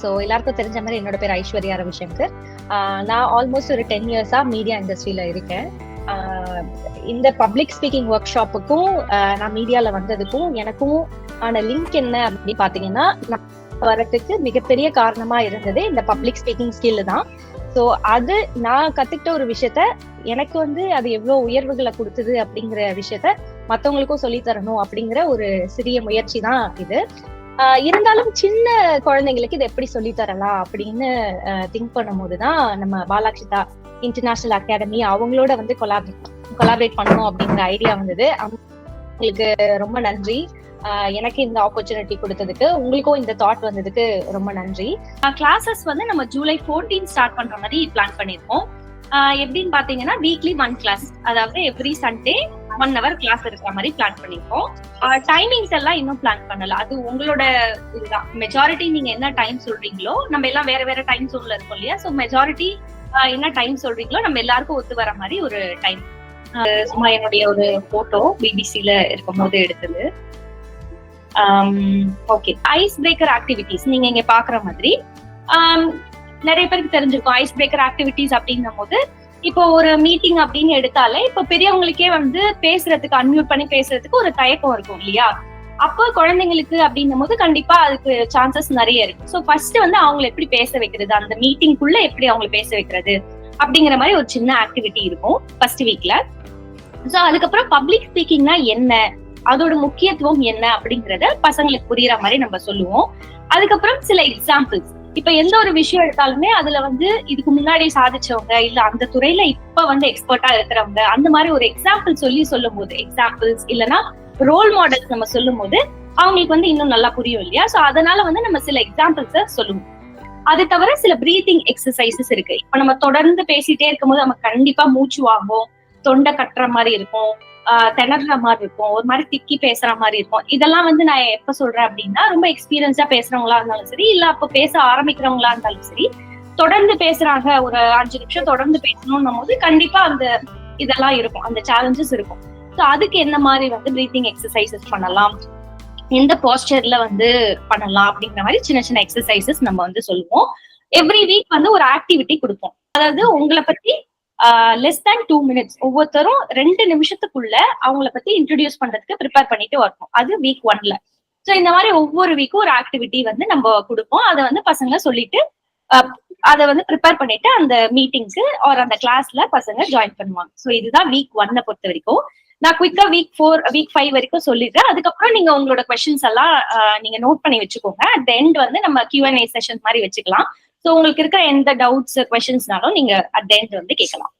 So எல்லாருக்கும் தெரிஞ்ச மாதிரி என்னோட பேர் ஐஸ்வர்யா ரவிசங்கர். நான் ஆல்மோஸ்ட் ஒரு டென் இயர்ஸா மீடியா இண்டஸ்ட்ரியில இருக்கேன். இந்த பப்ளிக் ஸ்பீக்கிங் ஒர்க் ஷாப்புக்கும் நான் மீடியாவில் வந்ததுக்கும் எனக்கும் ஆன லிங்க் என்ன அப்படின்னு பார்த்தீங்கன்னா நான் வரத்துக்கு மிகப்பெரிய காரணமா இருந்தது இந்த பப்ளிக் ஸ்பீக்கிங் ஸ்கில் தான். ஸோ அது நான் கத்துக்கிட்ட ஒரு விஷயத்த எனக்கு வந்து அது எவ்வளோ உயர்வுகளை கொடுத்தது அப்படிங்கிற விஷயத்த மற்றவங்களுக்கும் சொல்லி தரணும் அப்படிங்கிற ஒரு சிறிய முயற்சி தான் இது. இருந்தாலும் சின்ன குழந்தைங்களுக்கு இதை எப்படி சொல்லி தரலாம் அப்படின்னு திங்க் பண்ணும்போது தான் நம்ம பாலாக்ஷிதா இன்டர்நேஷனல் அகாடமி அவங்களோட வந்து கொலாபரேட் கொலாபரேட் பண்ணணும் அப்படிங்கிற ஐடியா வந்தது. உங்களுக்கு ரொம்ப நன்றி. எனக்கு இந்த ஆப்பர்ச்சுனிட்டி கொடுத்ததுக்கு உங்களுக்கும் இந்த தாட் வந்ததுக்கு ரொம்ப நன்றி. கிளாஸஸ் வந்து நம்ம ஜூலை 14 ஸ்டார்ட் பண்ற மாதிரி பிளான் பண்ணிருக்கோம். எப்படின்னு பாத்தீங்கன்னா வீக்லி ஒன் கிளாஸ் அதாவது every Sunday one hour class இருக்கிற மாதிரி பிளான் பண்ணிருக்கோம். டைமிங்ஸ் எல்லாம் இன்னும் பிளான் பண்ணல. அது உங்களோட இதுதான். மெஜாரிட்டி நீங்க என்ன டைம் சொல்றீங்களோ நம்ம எல்லாம் வேற வேற டைம் சோன்ல இருக்கோம் இல்லையா? ஸோ மெஜாரிட்டி என்ன டைம் சொல்றீங்களோ நம்ம எல்லாருக்கும் ஒத்து வர மாதிரி ஒரு டைம் சும்மா என்னுடைய ஒரு போட்டோ பிபிசில இருக்கும் போது எடுத்தது. ஓகே ஐஸ் பிரேக்கர் ஆக்டிவிட்டிஸ் நீங்க இங்க பாக்குற மாதிரி. நிறைய பேருக்கு தெரிஞ்சிருக்கும். ஐஸ் பிரேக்கர் ஆக்டிவிட்டிஸ் அப்படின்னும் போது இப்போ ஒரு மீட்டிங் அப்படின்னு எடுத்தாலே இப்போ பெரியவங்களுக்கே வந்து பேசுறதுக்கு அன்மியூட் பண்ணி பேசுறதுக்கு ஒரு தயக்கம் இருக்கும் இல்லையா? அப்போ குழந்தைங்களுக்கு அப்படின்னும் போது கண்டிப்பா அதுக்கு சான்சஸ் நிறைய இருக்கு. ஸோ ஃபர்ஸ்ட் வந்து அவங்களை எப்படி பேச வைக்கிறது? அந்த மீட்டிங்குள்ள எப்படி அவங்களை பேச வைக்கிறது? அப்படிங்கிற மாதிரி ஒரு சின்ன ஆக்டிவிட்டி இருக்கும் ஃபர்ஸ்ட் வீக்ல ஸோ அதுக்கப்புறம் பப்ளிக் ஸ்பீக்கிங்னா என்ன? அதோட முக்கியத்துவம் என்ன அப்படிங்கறத பசங்களுக்கு புரியுற மாதிரி நம்ம சொல்லுவோம். அதுக்கப்புறம் சில எக்ஸாம்பிள்ஸ் இப்ப எந்த ஒரு விஷயம் எடுத்தாலுமே அதுல வந்து இதுக்கு முன்னாடி சாதிச்சவங்க இல்ல அந்த துறையில இப்ப வந்து எக்ஸ்பர்ட்டா இருக்கிறவங்க அந்த மாதிரி ஒரு எக்ஸாம்பிள் சொல்லி சொல்லும் போது எக்ஸாம்பிள்ஸ் இல்லைன்னா ரோல் மாடல்ஸ் நம்ம சொல்லும் போது அவங்களுக்கு வந்து இன்னும் நல்லா புரியும் இல்லையா? சோ அதனால வந்து நம்ம சில எக்ஸாம்பிள்ஸ சொல்லுவோம். அது தவிர சில பிரீத்திங் எக்ஸசைசஸ் இருக்கு. இப்ப நம்ம தொடர்ந்து பேசிட்டே இருக்கும்போது நம்ம கண்டிப்பா மூச்சு வாங்கும் தொண்டை கட்டுற மாதிரி இருக்கும். திணற மாதிரி இருக்கும். ஒரு மாதிரி திக்கி பேசுற மாதிரி இருக்கும். இதெல்லாம் வந்து நான் எப்ப சொல்றேன் அப்படின்னா ரொம்ப எக்ஸ்பீரியன்ஸா பேசுறவங்களா இருந்தாலும் சரி இல்ல அப்ப பேச ஆரம்பிக்கிறவங்களா இருந்தாலும் சரி தொடர்ந்து பேசுறாங்க. ஒரு அஞ்சு நிமிஷம் தொடர்ந்து பேசணும்னும் போது கண்டிப்பா அந்த இதெல்லாம் இருக்கும். அந்த சேலஞ்சஸ் இருக்கும். ஸோ அதுக்கு என்ன மாதிரி வந்து பிரீத்திங் எக்ஸசைசஸ் பண்ணலாம்? எந்த போஸ்டர்ல வந்து பண்ணலாம் அப்படிங்கிற மாதிரி சின்ன சின்ன எக்ஸசைசஸ் நம்ம வந்து சொல்லுவோம். எவ்ரி வீக் வந்து ஒரு ஆக்டிவிட்டி கொடுப்போம். அதாவது உங்களை பத்தி லெஸ் தேன் டூ மினிட்ஸ் ஒவ்வொருத்தரும் ரெண்டு நிமிஷத்துக்குள்ள அவங்கள பத்தி இன்ட்ரடியூஸ் பண்றதுக்கு ப்ரிப்பேர் பண்ணிட்டு வரணும். அது வீக் ஒன்ல ஸோ இந்த மாதிரி ஒவ்வொரு வீக்கும் ஒரு ஆக்டிவிட்டி வந்து நம்ம கொடுப்போம். அதை வந்து பசங்க சொல்லிட்டு அதை வந்து ப்ரிப்பேர் பண்ணிட்டு அந்த மீட்டிங்க்கு ஆர் அந்த கிளாஸ்ல பசங்க ஜாயின் பண்ணுவாங்க. ஸோ இதுதான் வீக் ஒன்னை பொறுத்த வரைக்கும். நான் குயிக்கா வீக் ஃபோர் வீக் ஃபைவ் வரைக்கும் சொல்லிடுறேன். அதுக்கப்புறம் நீங்க உங்களோட கொஸ்டின்ஸ் எல்லாம் நீங்க நோட் பண்ணி வச்சுக்கோங்க. அட் எண்ட் வந்து நம்ம கியூஎன்ஏ செஷன் மாதிரி வச்சுக்கலாம். ஸோ உங்களுக்கு இருக்கிற எந்த டவுட்ஸ் கொஸ்டின்ஸ்னாலும் நீங்க அட் எண்ட் வந்து கேட்கலாம்.